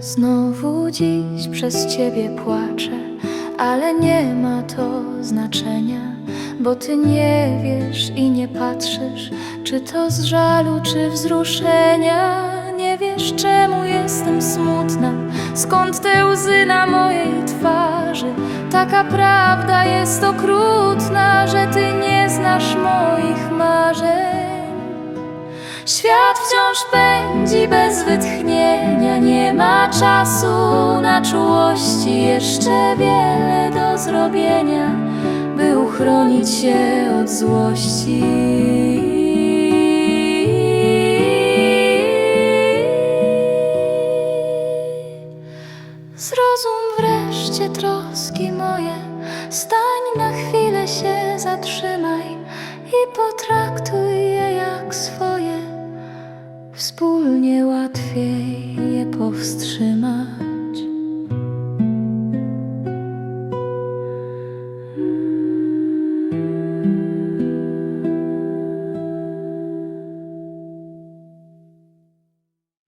tu dziś przez ciebie płaczę, ale nie ma to znaczenia, bo ty nie wiesz i nie patrzysz, czy to z żalu, czy wzruszenia. Nie wiesz, czemu jestem smutna, skąd te łzy na mojej twarzy. Taka prawda jest okrutna, że ty nie znasz moich marzeń. Świat wciąż pędzi bez wytchnienia, czasu na czułości, jeszcze wiele do zrobienia, by uchronić się od złości. Zrozum wreszcie troski moje, stań na chwilę się zatrzymaj i potraktuj je jak swoje. Wspólnie łatwiej powstrzymać.